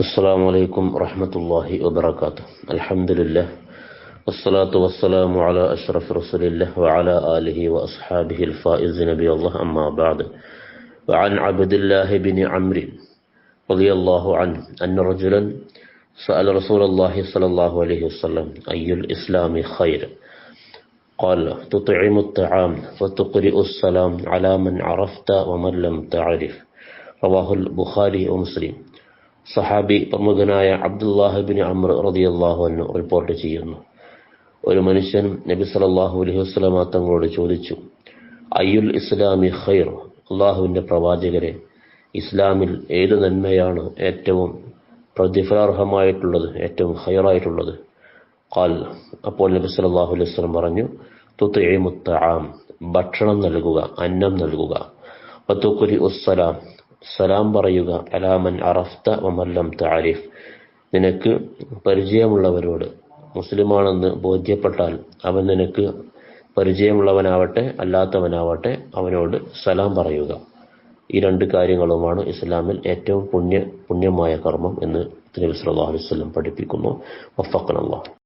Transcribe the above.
السلام عليكم ورحمة الله وبركاته. الحمد لله والصلاة والسلام على أشرف رسول الله وعلى آله وأصحابه الفائز نبي الله أما بعد. وعن عبد الله بن عمرو رضي الله عنه أن رجلا سأل رسول الله صلى الله عليه وسلم أي الإسلام خير؟ قال تطعم الطعام وتقرئ السلام على من عرفت ومن لم تعرف. رواه البخاري ومسلم. സഹാബി പ്രമുഖനായ അബ്ദുല്ലാഹിബിൻ അമർ റതിയല്ലാഹു അന്നു റിപ്പോർട്ട് ചെയ്യുന്നു. ഒരു മനുഷ്യൻ നബി സല്ലല്ലാഹു അലൈഹി വസല്ലമ തങ്ങളോട് ചോദിച്ചു അയ്യുൽ ഇസ്ലാമി ഖൈർ? അള്ളാഹുവിന്റെ പ്രവാചകരെ ഇസ്ലാമിൽ ഏത് നന്മയാണ് ഏറ്റവും പ്രതിഫലാർഹമായിട്ടുള്ളത് ഏറ്റവും ഹൈറായിട്ടുള്ളത് ഖാൽ അപ്പോൾ നബി സല്ലല്ലാഹു അലൈഹി വസ്ലം പറഞ്ഞു തുത്ഇമുത്തആം ഭക്ഷണം നൽകുക അന്നം നൽകുക പത്തുക്കുരി ഉസ്സലാം സലാം പറയുക അലാമൻ അറഫ്ത വമല്ലം താരിഫ് നിനക്ക് പരിചയമുള്ളവരോട് മുസ്ലിമാണെന്ന് ബോധ്യപ്പെട്ടാൽ അവൻ നിനക്ക് പരിചയമുള്ളവനാവട്ടെ അല്ലാത്തവനാവട്ടെ അവനോട് സലാം പറയുക. ഈ രണ്ട് കാര്യങ്ങളുമാണ് ഇസ്ലാമിൽ ഏറ്റവും പുണ്യ പുണ്യമായ കർമ്മം എന്ന് നബി അലൈഹി വസല്ലം പഠിപ്പിക്കുന്നു. വഫഖന അല്ലാഹ്